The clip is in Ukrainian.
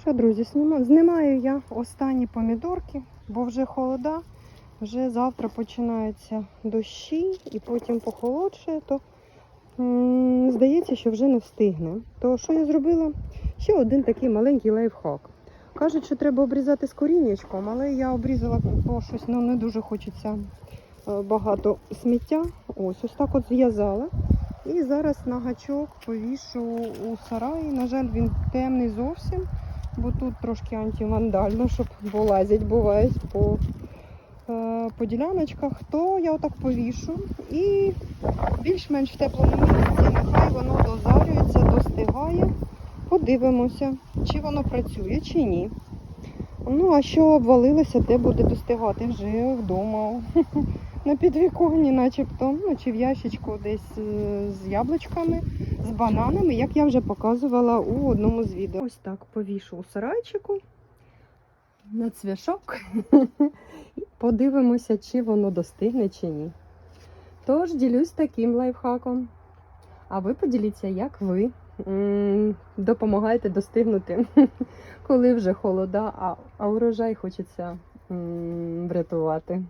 Що, друзі, знімаю я останні помідорки, бо вже холода. Вже завтра починаються дощі і потім похолодшає, то здається, що вже не встигне. То що я зробила? Ще один такий маленький лайфхак. Кажуть, що треба обрізати з коріннячком, але я обрізала, бо щось ну, не дуже хочеться е, багато сміття. Ось ось так от зв'язала. І зараз на гачок повішу у сараї. На жаль, він темний зовсім, бо тут трошки антивандально, щоб вилазять, бувають по, е, по діляночках, то я отак повішу і більш-менш в теплому місці, нехай воно дозарюється, достигає. Подивимося, чи воно працює, чи ні. Ну, а що обвалилося, те буде достигати вже вдома. На підвіконні, начебто, ну чи в ящичку десь е, з яблучками, з бананами, як я вже показувала у одному з відео. Ось так повішу у сарайчику на цвяшок. Подивимося, чи воно достигне, чи ні. Тож ділюсь таким лайфхаком. А ви поділіться, як ви допомагаєте достигнути, коли вже холода, а урожай хочеться врятувати.